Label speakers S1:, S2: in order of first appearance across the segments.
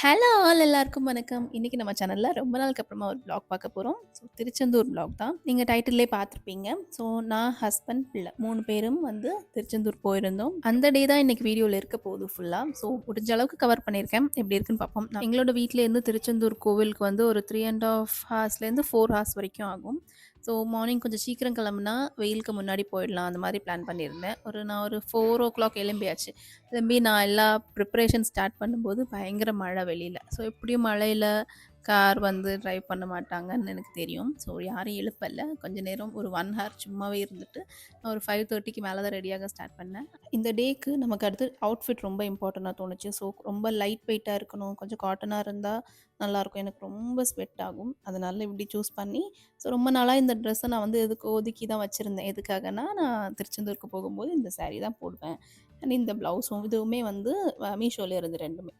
S1: Hello all எல்லாருக்கும் வணக்கம். இன்னைக்கு நம்ம சேனலில் ரொம்ப நாளுக்கு அப்புறமா ஒரு பிளாக் பார்க்க போகிறோம் ஸோ திருச்செந்தூர் பிளாக் தான். நீங்கள் டைட்டிலே பார்த்துருப்பீங்க. ஸோ நான், ஹஸ்பண்ட், பிள்ளை மூணு பேரும் வந்து திருச்செந்தூர் போயிருந்தோம். அந்த டே தான் இன்னைக்கு வீடியோவில் இருக்க போகுது ஃபுல்லாக ஸோ முடிஞ்ச அளவுக்கு கவர் பண்ணியிருக்கேன். எப்படி இருக்குன்னு பார்ப்போம். நான் எங்களோட வீட்டிலேருந்து திருச்செந்தூர் கோவிலுக்கு வந்து ஒரு 3 1/2 ஹார்ஸ்லேருந்து ஃபோர் ஹார்ஸ் வரைக்கும் ஆகும். ஸோ மார்னிங் கொஞ்சம் சீக்கிரம் கிளம்புனா வெயிலுக்கு முன்னாடி போயிடலாம் அந்த மாதிரி பிளான் பண்ணியிருந்தேன். ஒரு நான் ஒரு 4:00 எழும்பியாச்சு. எலும்பி நான் எல்லா ப்ரிப்பரேஷன் ஸ்டார்ட் பண்ணும்போது பயங்கர மழை வெளியில் ஸோ எப்படியும் மழையில் கார் வந்து ட்ரைவ் பண்ண மாட்டாங்கன்னு எனக்கு தெரியும். ஸோ யாரையும் எழுப்பல. கொஞ்ச நேரம் ஒரு ஒன் ஹார் சும்மாவே இருந்துட்டு நான் ஒரு ஃபைவ் தேர்ட்டிக்கு மேலே தான் ரெடியாக ஸ்டார்ட் பண்ணேன். இந்த டேக்கு நமக்கு அடுத்து அவுட்ஃபிட் ரொம்ப இம்பார்ட்டண்ட்டாக தோணுச்சு. ஸோ ரொம்ப லைட் வெயிட்டாக இருக்கணும். கொஞ்சம் காட்டனாக இருந்தால் நல்லாயிருக்கும். எனக்கு ரொம்ப ஸ்வெட் ஆகும். அதனால் இப்படி சூஸ் பண்ணி ஸோ ரொம்ப நாளாக இந்த ட்ரெஸ்ஸை நான் வந்து எதுக்கு ஒதுக்கி தான் வச்சுருந்தேன் எதுக்காகன்னா, நான் திருச்செந்தூருக்கு போகும்போது இந்த சாரீ தான் போடுவேன். அண்ட் இந்த ப்ளவுஸும் இதுவுமே வந்து மீஷோவில் இருந்து ரெண்டுமே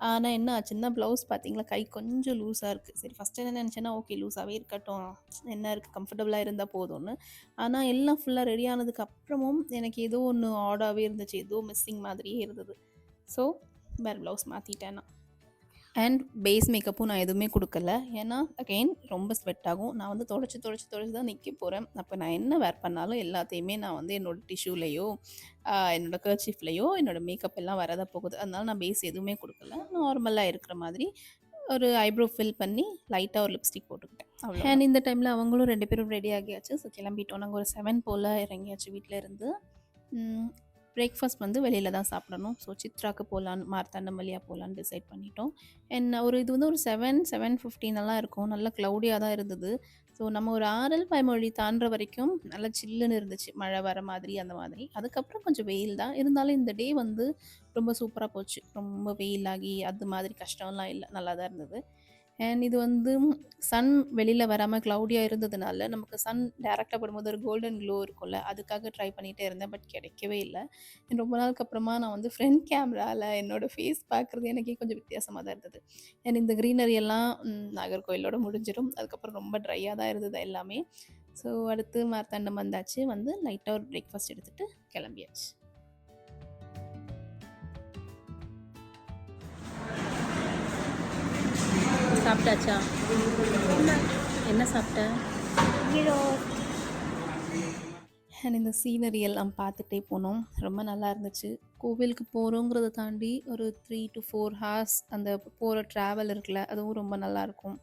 S1: ஆனால் என்ன ஆச்சுன்னா, ப்ளவுஸ் பார்த்தீங்களா கை கொஞ்சம் லூஸாக இருக்குது சரி ஃபஸ்ட்டு என்ன நினச்சேன்னா, ஓகே லூஸாகவே இருக்கட்டும். என்ன இருக்குது கம்ஃபர்டபுளாக இருந்தால் போதும்னு. ஆனால் எல்லாம் ஃபுல்லாக ரெடி ஆனதுக்கு அப்புறமும் எனக்கு ஏதோ ஒன்று ஆடாவே இருந்துச்சு. ஏதோ மிஸ்ஸிங் மாதிரியே இருந்தது. ஸோ வேறு ப்ளவுஸ் மாற்றிட்டேன்னா நான். அண்ட் பேஸ் மேக்கப்பும் நான் எதுவுமே கொடுக்கல ஏன்னா அகைன் ரொம்ப ஸ்வெட் ஆகும். நான் வந்து தொடச்சி தொடச்சி தொடச்சி தான் நிற்க போகிறேன் அப்போ நான் என்ன வேர் பண்ணாலும் எல்லாத்தையுமே நான் வந்து என்னோட டிஷ்யூலயோ, என்னோடய என்னோட என்னோடய என்னோட மேக்கப் எல்லாம் வரதா போகுது. அதனால நான் பேஸ் எதுவுமே கொடுக்கல நார்மலாக இருக்கிற மாதிரி ஒரு ஐப்ரோ ஃபில் பண்ணி லைட்டாக ஒரு லிப்ஸ்டிக் போட்டுக்கிட்டேன். அண்ட் இந்த டைமில் அவங்களும் ரெண்டு பேரும் ரெடி ஆகியாச்சு. ஸோ கிளம்பிட்டோம். நாங்கள் ஒரு செவன் போல் இறங்கியாச்சு வீட்டில் இருந்து. பிரேக்ஃபாஸ்ட் வந்து வெளியில தான் சாப்பிடணும். ஸோ சித்ராக்கு போகலான்னு மார்த்தாண்டம் போகலான்னு டிசைட் பண்ணிட்டோம். அண்ட் ஒரு இது வந்து ஒரு 7, 7:15 இருக்கும். நல்லா க்ளவுடியாக தான் இருந்தது. ஸோ நம்ம ஒரு ஆரல் பாய்மொழி தாண்டுற வரைக்கும் நல்லா சில்லுன்னு இருந்துச்சு. மழை வர மாதிரி அந்த மாதிரி. அதுக்கப்புறம் கொஞ்சம் வெயில் தான். இருந்தாலும் இந்த டே வந்து ரொம்ப சூப்பராக போச்சு. ரொம்ப வெயிலாகி அது மாதிரி கஷ்டம்லாம் இல்லை நல்லா தான் இருந்தது. அண்ட் இது வந்து சன் வெளியில் வராமல் க்ளவுடியாக இருந்ததுனால, நமக்கு சன் டேரெக்டாக படும்போது ஒரு கோல்டன் க்ளோ இருக்கும்ல. அதுக்காக ட்ரை பண்ணிகிட்டே இருந்தேன். பட் கிடைக்கவே இல்லை ரொம்ப நாளுக்கு அப்புறமா நான் வந்து ஃப்ரண்ட் கேமராவில் என்னோடய ஃபேஸ் பார்க்குறது எனக்கே கொஞ்சம் வித்தியாசமாக தான் இருந்தது. அண்ட் இந்த க்ரீனரி எல்லாம் ம் நாகர்கோயிலோட அதுக்கப்புறம் ரொம்ப ட்ரையாக தான் இருந்தது எல்லாமே. ஸோ அடுத்து மார்த்தாண்டம் வந்தாச்சு. வந்து லைட்டாக ஒரு பிரேக்ஃபாஸ்ட் எடுத்துகிட்டு கிளம்பியாச்சு. சாப்பிட்டாச்சா? என்ன சாப்பிட்ட? இந்த சீனரி எல்லாம் பார்த்துட்டே போனோம். ரொம்ப நல்லா இருந்துச்சு. கோவிலுக்கு போறோங்கிறத தாண்டி ஒரு 3 டூ 4 ஹார்ஸ் அந்த போற ட்ராவல் இருக்குல்ல, அதுவும் ரொம்ப நல்லாயிருக்கும்.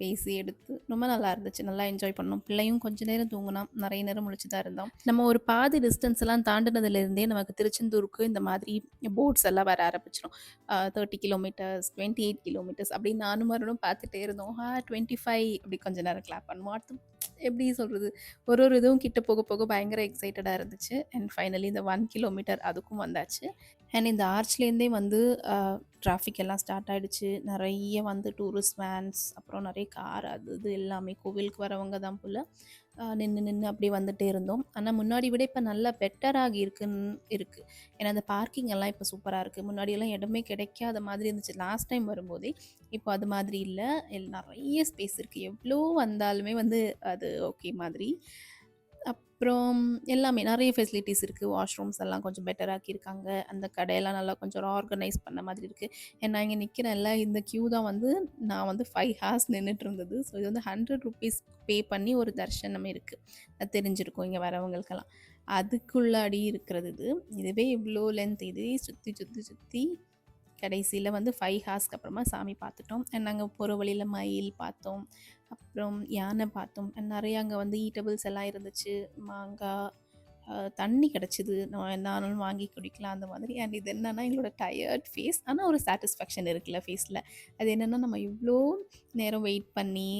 S1: பேசி எடுத்து ரொம்ப நல்லா இருந்துச்சு. நல்லா என்ஜாய் பண்ணோம். பிள்ளையும் கொஞ்ச நேரம் தூங்கினோம் நிறைய நேரம் முழிச்சு தான் இருந்தோம். நம்ம ஒரு பாதி டிஸ்டன்ஸ் எல்லாம் தாண்டுனதுலேருந்தே நமக்கு திருச்செந்தூருக்கு இந்த மாதிரி போட்ஸ் எல்லாம் வர ஆரம்பிச்சிடும் thirty kilometres twenty eight kilometres அப்படி நானும் மறுபடியும் பார்த்துட்டே இருந்தோம். ஆ 25 அப்படி கொஞ்ச நேரம் கிளாப் பண்ணுவோம். அடுத்து எப்படி சொல்கிறது ஒரு ஒரு இதுவும் கிட்ட போக போக பயங்கர எக்ஸைட்டடாக இருந்துச்சு. அண்ட் ஃபைனலி இந்த ஒன் கிலோமீட்டர் அதுக்கும் வந்தாச்சு. அண்ட் இந்த ஆர்ச்லேருந்தே வந்து டிராஃபிக் எல்லாம் ஸ்டார்ட் ஆகிடுச்சு நிறைய வந்து டூரிஸ்ட் வேன்ஸ், அப்புறம் நிறைய கார் அது இது எல்லாமே கோவிலுக்கு வரவங்க தான் போல் நின்று நின்று அப்படி அப்படியே வந்துட்டே இருந்தோம். ஆனால் முன்னாடி விட இப்போ நல்லா பெட்டராகி இருக்குன்னு இருக்குது ஏன்னா அந்த பார்க்கிங் எல்லாம் இப்போ சூப்பராக இருக்குது முன்னாடியெல்லாம் இடமே கிடைக்காத மாதிரி இருந்துச்சு. லாஸ்ட் டைம் வரும்போதே. இப்போ அது மாதிரி இல்லை நிறைய ஸ்பேஸ் இருக்குது எவ்வளோ வந்தாலுமே வந்து அது ஓகே மாதிரி. அப்புறம் எல்லாமே நிறைய ஃபெசிலிட்டிஸ் இருக்குது வாஷ்ரூம்ஸ் எல்லாம் கொஞ்சம் பெட்டராக்கியிருக்காங்க அந்த கடையெல்லாம் நல்லா கொஞ்சம் ஆர்கனைஸ் பண்ண மாதிரி இருக்குது ஏன்னா இங்கே நிற்கிறேன்ல இந்த க்யூ தான் வந்து நான் வந்து ஃபைவ் ஹார்ஸ் நின்றுட்டு இருந்தது. ஸோ இது வந்து ₹100 பே பண்ணி ஒரு தர்ஷனம் இருக்குது தெரிஞ்சிருக்கும் இங்கே வரவங்களுக்கெல்லாம். அதுக்குள்ளாடி இருக்கிறது இது. இதுவே இவ்வளோ லென்த் இதே சுற்றி சுற்றி சுற்றி கடைசியில் வந்து ஃபைவ் ஹார்ஸ்க்கு அப்புறமா சாமி பார்த்துட்டோம். அண்ட் நாங்கள் போகிற வழியில் மயில் பார்த்தோம். அப்புறம் யானை பார்த்தோம். அண்ட் நெறைய அங்கே வந்து ஈட்டபிள்ஸ் எல்லாம் இருந்துச்சு. மாங்காய் தண்ணி கிடச்சிது நம்ம என்னானாலும் வாங்கி குடிக்கலாம் அந்த மாதிரி. அண்ட் இது என்னன்னா எங்களோட டயர்ட் ஃபேஸ். ஆனால் ஒரு சாட்டிஸ்ஃபேக்ஷன் இருக்குல்ல ஃபேஸில் அது என்னென்னா நம்ம இவ்வளோ நேரம் வெயிட் பண்ணி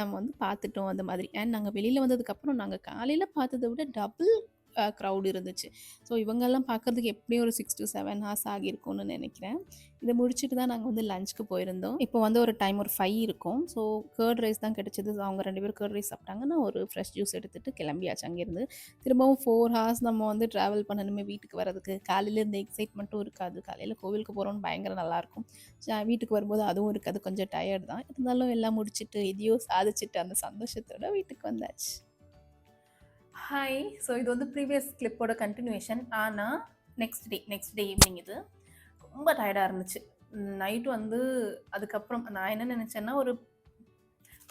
S1: நம்ம வந்து பார்த்துட்டோம் அந்த மாதிரி. அண்ட் நாங்கள் வெளியில் வந்ததுக்கப்புறம் நாங்கள் காலையில் பார்த்ததை விட டபுள் க்ரௌட் இருந்துச்சு. ஸோ இவங்கெல்லாம் பார்க்கறதுக்கு எப்படியும் ஒரு சிக்ஸ் டூ செவன் ஹார்ஸ் ஆகியிருக்கும்னு நினைக்கிறேன் இதை முடிச்சுட்டு தான் நாங்கள் வந்து லஞ்சுக்கு போயிருந்தோம். இப்போ வந்து ஒரு டைம் ஒரு ஃபைவ் இருக்கும். ஸோ கேர்ட் ரைஸ் தான் கிடைச்சது. அவங்க ரெண்டு பேரும் கேர்ட் ரைஸ் சாப்பிட்டாங்க. நான் ஒரு ஃப்ரெஷ் ஜூஸ் எடுத்துட்டு கிளம்பியாச்சு அங்கேருந்து. திரும்பவும் ஃபோர் ஹார்ஸ் நம்ம வந்து ட்ராவல் பண்ணணுமே வீட்டுக்கு வரதுக்கு. காலையில் இருந்த எக்ஸைட்மெண்ட்டும் இருக்காது. காலையில் கோவிலுக்கு போகிறோன்னு பயங்கர நல்லாயிருக்கும். வீட்டுக்கு வரும்போது அதுவும் இருக்காது. கொஞ்சம் டயர்ட் தான். இருந்தாலும் எல்லாம் முடிச்சுட்டு, எதையோ சாதிச்சுட்டு அந்த சந்தோஷத்தோட வீட்டுக்கு வந்தாச்சு. ஹாய்! ஸோ இது வந்து ப்ரீவியஸ் கிளிப்போட கண்டினியூஷன் ஆனால் next day next day evening இது. ரொம்ப டயர்டாக இருந்துச்சு. நைட் வந்து அதுக்கப்புறம் நான் என்ன நினச்சேன்னா ஒரு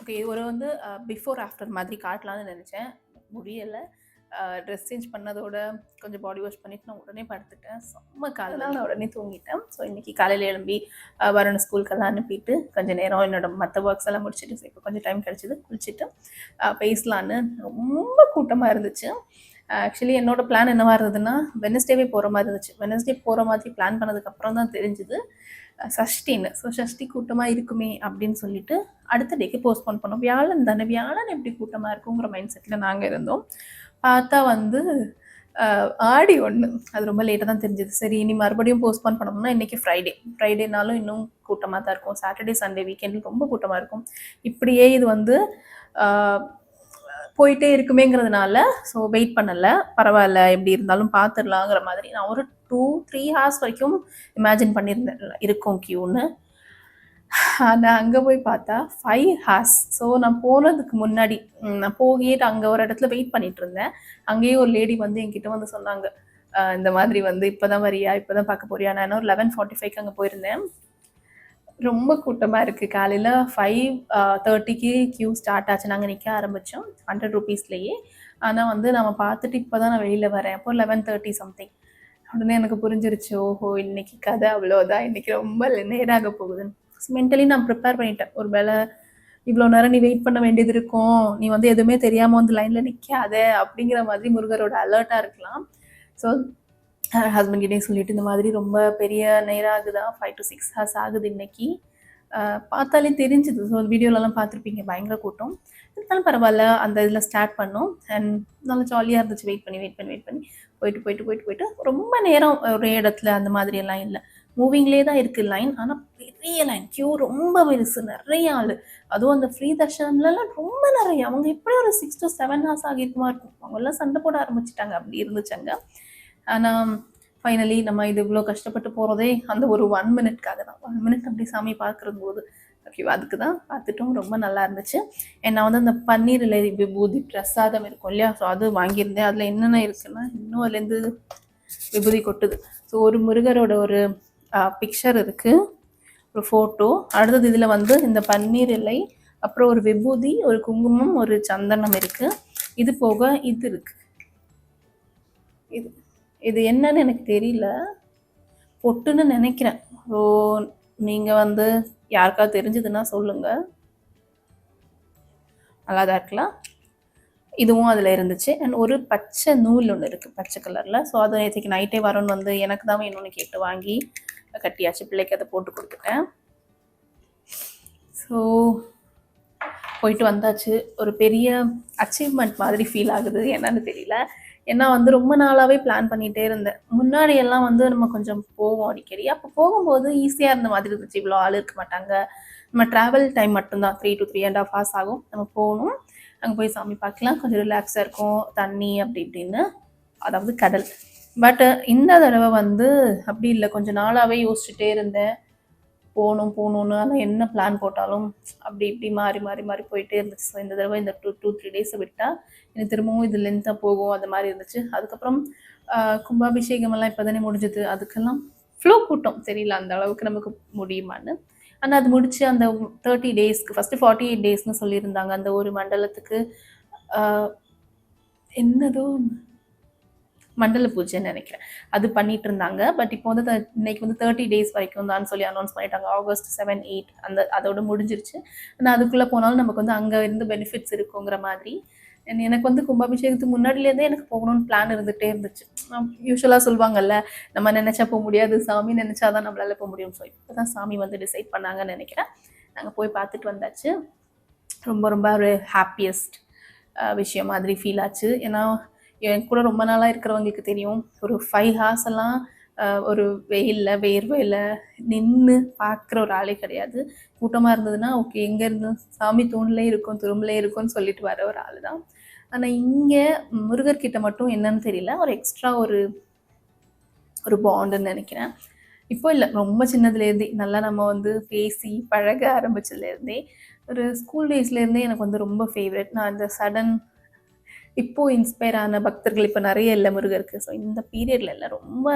S1: ஓகே ஒரு வந்து பிஃபோர் ஆஃப்டர் மாதிரி காட்டலான்னு நினச்சேன் முடியலை ட்ரெஸ் சேஞ்ச் பண்ணதோட கொஞ்சம் பாடி வாஷ் பண்ணிட்டு நான் உடனே படுத்துட்டேன். செம்ம காலையில் நான் உடனே தூங்கிட்டேன். ஸோ இன்றைக்கி காலையில் எழும்பி வரணும் ஸ்கூலுக்கெல்லாம் அனுப்பிட்டு கொஞ்சம் நேரம் என்னோட மற்ற ஒர்க்ஸ் எல்லாம் முடிச்சுட்டு இப்போ கொஞ்சம் டைம் கிடச்சிது குளிச்சுட்டு பேசலான்னு ரொம்ப கூட்டமாக இருந்துச்சு. ஆக்சுவலி என்னோட பிளான் என்னவா இருந்ததுன்னா வெனஸ்டேவே போகிற மாதிரி இருந்துச்சு. வெனஸ்டே போகிற மாதிரி பிளான் பண்ணதுக்கப்புறம் தான் தெரிஞ்சுது. சஷ்டின்னு. ஸோ சஷ்டி கூட்டமாக இருக்குமே அப்படின்னு சொல்லிட்டு அடுத்த டேக்கு போஸ்ட்போன் பண்ணோம். வியாழன் தானே. வியாழன் எப்படி கூட்டமாக இருக்குங்கிற மைண்ட் செட்டில் நாங்கள் இருந்தோம். பார்த்தா வந்து ஆடி ஒன்று அது ரொம்ப லேட்டாக தான் தெரிஞ்சது. சரி இனி மறுபடியும் போஸ்ட்போன் பண்ணணும்னா இன்றைக்கி ஃப்ரைடே ஃப்ரைடேனாலும் இன்னும் கூட்டமாக தான் இருக்கும். சாட்டர்டே சண்டே வீக்கெண்டில் ரொம்ப கூட்டமாக இருக்கும். இப்படியே இது வந்து போயிட்டே இருக்குமேங்கிறதுனால ஸோ வெயிட் பண்ணலை. பரவாயில்ல எப்படி இருந்தாலும் பார்த்துடலாங்கிற மாதிரி. நான் ஒரு டூ த்ரீ ஹார்ஸ் வரைக்கும் இமேஜின் பண்ணியிருந்தேன் இருக்கும் கியூன்னு ஆனால் அங்கே போய் பார்த்தா ஃபைவ் ஹார்ஸ் ஸோ நான் போனதுக்கு முன்னாடி நான் போகிட்டு அங்கே ஒரு இடத்துல வெயிட் பண்ணிட்டு இருந்தேன். அங்கேயே ஒரு லேடி வந்து என்கிட்ட வந்து சொன்னாங்க. இந்த மாதிரி வந்து இப்போ தான் வரியா இப்போ தான் பார்க்க போறியா? நான் ஒரு லெவன் ஃபார்ட்டி ஃபைவ்க்கு அங்கே போயிருந்தேன். ரொம்ப கூட்டமாக இருக்குது காலையில் ஃபைவ் தேர்ட்டிக்கு க்யூ ஸ்டார்ட் ஆச்சு. நாங்கள் நிற்க ஆரம்பித்தோம் ஹண்ட்ரட் ருபீஸ்லேயே ஆனால் வந்து நம்ம பார்த்துட்டு இப்போ தான் நான் வெளியில் வரேன். அப்போ லெவன் தேர்ட்டி சம்திங் உடனே எனக்கு புரிஞ்சிருச்சு. ஓஹோ இன்னைக்கு கதை அவ்வளோதான் இன்னைக்கு ரொம்ப நேராக போகுதுன்னு. மென்டலி நான் ப்ரிப்பேர் பண்ணிட்டேன். ஒரு வேளை இவ்வளோ நேரம் நீ வெயிட் பண்ண வேண்டியது இருக்கும். நீ வந்து எதுவுமே தெரியாமல் வந்து லைனில் நிற்காத அப்படிங்கிற மாதிரி முருகரோட அலர்ட்டாக இருக்கலாம். ஸோ ஹஸ்பண்ட் சொல்லிட்டு இந்த மாதிரி ரொம்ப பெரிய நேரம் ஆகுதா? ஃபைவ் டு சிக்ஸ் ஹவர்ஸ் ஆகுது இன்னைக்கு. பார்த்தாலே தெரிஞ்சுது. ஸோ வீடியோலலாம் பார்த்துருப்பீங்க. பயங்கர கூட்டம். இருந்தாலும் பரவாயில்ல. அந்த இதில் ஸ்டார்ட் பண்ணோம். அண்ட் நல்லா ஜாலியாக இருந்துச்சு. வெயிட் பண்ணி வெயிட் பண்ணி வெயிட் பண்ணி. போயிட்டு போயிட்டு போயிட்டு போயிட்டு ரொம்ப நேரம் ஒரே இடத்துல அந்த மாதிரி எல்லாம் இல்லை. மூவிங்லேயே தான் இருக்குது லைன் ஆனால் பெரிய லைன் க்யூ ரொம்ப பெருசு. நிறைய ஆள். அதுவும் அந்த ஃப்ரீ தர்ஷன்லலாம் ரொம்ப நிறைய. அவங்க எப்படி ஒரு சிக்ஸ் டு செவன் ஹார்ஸ் ஆகிருக்குமா இருக்கும். அவங்கெல்லாம் சண்டை போட ஆரம்பிச்சிட்டாங்க. அப்படி இருந்துச்சு அங்கே ஆனால் ஃபைனலி நம்ம இது இவ்வளோ கஷ்டப்பட்டு போகிறதே அந்த ஒரு ஒன் மினிட்காக தான். ஒன் மினிட் அப்படி சாமி பார்க்குறது போது ஓகேவா அதுக்கு தான் பார்த்துட்டும். ரொம்ப நல்லா இருந்துச்சு. நான் வந்து அந்த பன்னீர் இலை விபூதி பிரசாதம் இருக்கும் இல்லையா? ஸோ அது வாங்கியிருந்தேன். அதில் என்னென்ன இருக்குன்னா இன்னும் அதுலேருந்து விபூதி கொட்டுது. ஸோ ஒரு முருகரோட ஒரு பிக்சர் இருக்குது ஒரு ஃபோட்டோ அடுத்தது இதில் வந்து இந்த பன்னீர் இலை அப்புறம் ஒரு விபூதி ஒரு குங்குமம் ஒரு சந்தனம் இருக்குது இது போக இது இருக்குது இது இது என்னன்னு எனக்கு தெரியல. பொட்டுன்னு நினைக்கிறேன். ஓ நீங்கள் வந்து யாருக்காவது தெரிஞ்சதுன்னா சொல்லுங்கள் நல்லா தான் இருக்கலாம். இதுவும் அதில் இருந்துச்சு. அண்ட் ஒரு பச்சை நூல் ஒன்று இருக்குது பச்சை கலரில் ஸோ அது நேற்றுக்கு நைட்டே வரும்னு வந்து எனக்கு தான் வேணும்னு கேட்டு வாங்கி கட்டியாச்சு. பிள்ளைக்கு அதை போட்டு கொடுத்துட்டேன். ஸோ போயிட்டு வந்தாச்சு. ஒரு பெரிய அச்சீவ்மெண்ட் மாதிரி ஃபீல் ஆகுது. என்னன்னு தெரியல. ஏன்னா வந்து ரொம்ப நாளாகவே பிளான் பண்ணிகிட்டே இருந்தேன். முன்னாடி எல்லாம் வந்து நம்ம கொஞ்சம் போவோம் அடிக்கடி. அப்போ போகும்போது ஈஸியாக இருந்த மாதிரி இருந்துச்சு. இவ்வளோ ஆள் இருக்க மாட்டாங்க. நம்ம ட்ராவல் டைம் மட்டும்தான். Three to three and half hours ஆகும். நம்ம போகணும். அங்கே போய் சாமி பார்க்கலாம். கொஞ்சம் ரிலாக்ஸாக இருக்கும். தண்ணி அப்படி இப்படின்னு. அதாவது கடல். பட் இந்த தடவை வந்து அப்படி இல்லை. கொஞ்சம் நாளாகவே யோசிச்சுட்டே இருந்தேன். போகணும் போகணுன்னு ஆனால் என்ன பிளான் போட்டாலும் அப்படி இப்படி மாறி மாறி மாறி போயிட்டே இருந்துச்சு. ஸோ இந்த தடவை இந்த டூ டூ த்ரீ டேஸை விட்டால் எனக்கு திரும்பவும் இது லென்த்தாக போகும். அந்த மாதிரி இருந்துச்சு. அதுக்கப்புறம் கும்பாபிஷேகமெல்லாம் இப்போ தானே முடிஞ்சது. அதுக்கெல்லாம் ஃப்ளோ கூட்டம். தெரியல அந்த அளவுக்கு நமக்கு முடியுமான்னு. ஆனால் அது முடிச்சு அந்த தேர்ட்டி டேஸ்க்கு ஃபஸ்ட்டு ஃபார்ட்டி எயிட் டேஸ்னு சொல்லியிருந்தாங்க. அந்த ஒரு மண்டலத்துக்கு என்னதோ மண்டல பூஜைன்னு நினைக்கிறேன். அது பண்ணிட்டு இருந்தாங்க பட் இப்போ வந்து த- இன்னைக்கு வந்து தேர்ட்டி டேஸ் வரைக்கும் தான் சொல்லி அனௌன்ஸ் பண்ணிட்டாங்க. ஆகஸ்ட் செவன் எயிட் அந்த அதோட முடிஞ்சிருச்சு. ஆனால் அதுக்குள்ளே போனாலும் நமக்கு வந்து அங்கே இருந்து பெனிஃபிட்ஸ் இருக்குங்கிற மாதிரி. எனக்கு வந்து கும்பாபிஷேகத்துக்கு முன்னாடிலேருந்தே எனக்கு போகணும்னு பிளான் இருந்துகிட்டே இருந்துச்சு. யூஸ்வலாக சொல்லுவாங்கல்ல நம்ம நினச்சா போக முடியாது சாமி நினச்சாதான் நம்மளால் போக முடியும் ஸோ இப்போ தான் சாமி வந்து டிசைட் பண்ணாங்கன்னு நினைக்கிறேன். நாங்கள் போய் பார்த்துட்டு வந்தாச்சு. ரொம்ப ரொம்ப ஒரு ஹாப்பியஸ்ட் விஷயம் மாதிரி ஃபீல் ஆச்சு. ஏன்னா என் கூட ரொம்ப நாளாக இருக்கிறவங்களுக்கு தெரியும். ஒரு ஃபைவ் ஹார்ஸ் எல்லாம் ஒரு வெயிலில் வேர்வையில் நின்று பார்க்குற ஒரு ஆளே கிடையாது. கூட்டமாக இருந்ததுன்னா ஓகே எங்கே இருந்தும் சாமி தூண்லே இருக்கும் துரும்புலே இருக்கும்னு சொல்லிட்டு வர ஒரு ஆள் தான் ஆனால் இங்கே முருகர்கிட்ட மட்டும் என்னன்னு தெரியல. ஒரு எக்ஸ்ட்ரா ஒரு ஒரு பாண்டுன்னு நினைக்கிறேன். இப்போ இல்லை ரொம்ப சின்னதுலேருந்தே நல்லா நம்ம வந்து பேசி பழக ஆரம்பிச்சதுலேருந்தே ஒரு ஸ்கூல் டேஸ்லேருந்தே எனக்கு வந்து ரொம்ப ஃபேவரட் நான் இந்த சடன் இப்போ இன்ஸ்பயர் ஆன பக்தர்கள் இப்போ நிறைய இல்லை முருகருக்கு. ஸோ இந்த பீரியட்ல எல்லாம் ரொம்ப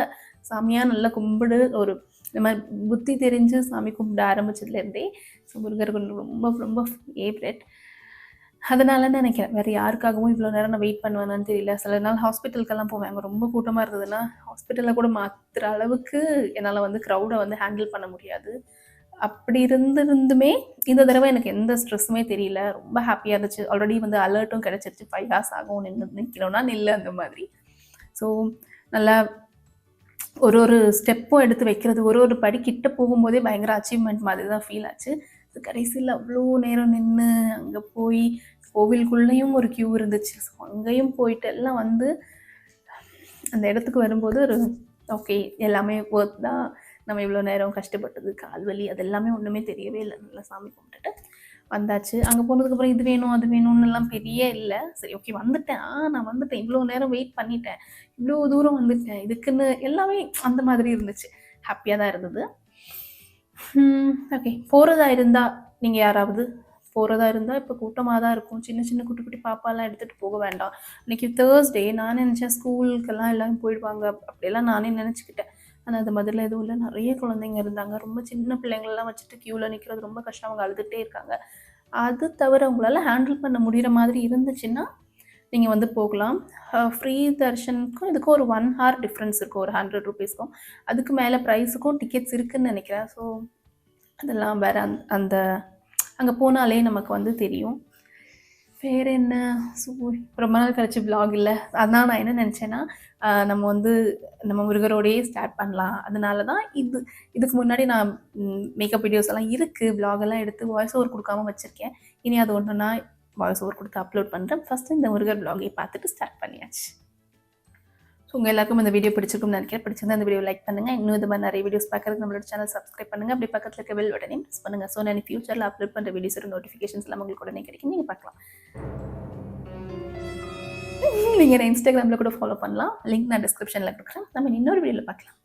S1: சாமியாக நல்லா கும்பிடு ஒரு இந்த மாதிரி புத்தி தெரிஞ்சு சாமி கும்பிட ஆரம்பிச்சதுலேருந்தே ஸோ முருகர்கள் ரொம்ப ரொம்ப ஃபேவரட் அதனால நினைக்கிறேன் வேறு யாருக்காகவும் இவ்வளோ நேரம் நான் வெயிட் பண்ணுவேனான்னு தெரியல. சில நாள் ஹாஸ்பிட்டலுக்கெல்லாம் போவேன் அங்கே ரொம்ப கூட்டமாக இருந்ததுன்னா ஹாஸ்பிட்டலில் கூட மாற்றுற அளவுக்கு என்னால் வந்து க்ரௌடை வந்து ஹேண்டில் பண்ண முடியாது. அப்படி இருந்திருந்துமே இந்த தடவை எனக்கு எந்த ஸ்ட்ரெஸ்ஸுமே தெரியல. ரொம்ப ஹாப்பியாக இருந்துச்சு. ஆல்ரெடி வந்து அலர்ட்டும் கிடச்சிருச்சு. ஃபைவ் ஹார்ஸ் ஆகும் நின்று நிற்கணும்னா நில்லு அந்த மாதிரி. ஸோ நல்லா ஒரு ஒரு ஸ்டெப்பும் எடுத்து வைக்கிறது. ஒரு ஒரு படி கிட்ட போகும்போதே பயங்கர அச்சீவ்மெண்ட் மாதிரி தான் ஃபீல் ஆச்சு கடைசியில் அவ்வளோ நேரம் நின்று அங்கே போய் கோவிலுக்குள்ளேயும் ஒரு க்யூ இருந்துச்சு. ஸோ அங்கேயும் போயிட்டு எல்லாம் வந்து அந்த இடத்துக்கு வரும்போது ஒரு ஓகே எல்லாமே ஒர்க் தான். நம்ம இவ்வளோ நேரம் கஷ்டப்பட்டது கால் வலி அது எல்லாமே ஒன்றுமே தெரியவே இல்லை. நல்லா சாமி கும்பிட்டுட்டு வந்தாச்சு. அங்கே போனதுக்கப்புறம் இது வேணும் அது வேணும்னு எல்லாம் பெரிய இல்லை. சரி ஓகே வந்துட்டேன். ஆ நான் வந்துட்டேன். இவ்வளோ நேரம் வெயிட் பண்ணிட்டேன். இவ்வளோ தூரம் வந்துட்டேன். இதுக்குன்னு எல்லாமே அந்த மாதிரி இருந்துச்சு. ஹாப்பியாக தான் இருந்தது. ஓகே போகிறதா இருந்தால் நீங்கள் யாராவது போகிறதா இருந்தால் இப்போ கூட்டமாக தான் இருக்கும். சின்ன சின்ன குட்டி குட்டி பாப்பாலாம் எடுத்துகிட்டு போக வேண்டாம். இன்னைக்கு தேர்ஸ்டே நான் நினச்சேன் ஸ்கூலுக்கெல்லாம் எல்லாம் போயிடுவாங்க. அப்படியெல்லாம் நானே நினச்சிக்கிட்டேன். ஆனால் அது மதுரையில் எதுவும் இல்லை. நிறைய குழந்தைங்க இருந்தாங்க. ரொம்ப சின்ன பிள்ளைங்களெலாம் வச்சுட்டு க்யூவில் நிற்கிறது ரொம்ப கஷ்டம். அவங்க அழுதுகிட்டே இருக்காங்க. அது தவிர உங்களால் ஹேண்டில் பண்ண முடிகிற மாதிரி இருந்துச்சுன்னா நீங்கள் வந்து போகலாம். ஃப்ரீ தர்ஷனுக்கும் இதுக்கும் ஒரு ஒன் ஹார் டிஃப்ரென்ஸ் இருக்கும். ஒரு ஹண்ட்ரட் ருபீஸ்க்கும் அதுக்கு மேலே ப்ரைஸுக்கும் டிக்கெட்ஸ் இருக்குதுன்னு நினைக்கிறேன். ஸோ அதெல்லாம் வேறு அந் அந்த அங்கே போனாலே நமக்கு வந்து தெரியும். வேறு என்ன? ஸோ ரொம்ப நாள் கழிச்சு பிளாக் இல்லை. அதான் நான் என்ன நினச்சேன்னா நம்ம வந்து நம்ம முருகரோடையே ஸ்டார்ட் பண்ணலாம். அதனால தான் இது இதுக்கு முன்னாடி நான் மேக்கப் வீடியோஸ் எல்லாம் இருக்குது vlog எல்லாம் எடுத்து வாய்ஸ் ஓவர் கொடுக்காம வச்சுருக்கேன். இனி அது ஒன்றுனா வாய்ஸ் ஓவர் கொடுத்து அப்லோட் பண்ணுறேன் ஃபஸ்ட்டு இந்த முருகர் பிளாகை பார்த்துட்டு ஸ்டார்ட் பண்ணியாச்சு. உங்கள் எல்லாருக்கும் இந்த வீடியோ பிடிச்சிருக்கும் நினைக்கிறேன். பிடிச்சிருந்தா இந்த வீடியோ லைக் பண்ணுங்கள் இன்னும் இது மாதிரி நிறைய வீடியோஸ் பார்க்குறது நம்மளோட சேனல் சப்ஸ்கிரைப் பண்ணுங்கள் அப்படி பக்கத்தில் இருக்க பெல் உடனே ப்ரெஸ் பண்ணுங்கள் ஸோ நான் ஃபியூச்சரில் அப்லோட் பண்ணுற வீடியோஸோட நோட்டிஃபிகேஷன்ஸ் எல்லாம் உங்களுக்கு உடனே கிடைக்கும். நீங்கள் பார்க்கலாம். நீங்கள் இன்ஸ்டாகிராமில் கூட ஃபாலோ பண்ணலாம். லிங்க் நான் டிஸ்கிரிப்ஷனில் கொடுக்குறேன். நம்ம இன்னொரு வீடியோவில் பார்க்கலாம்.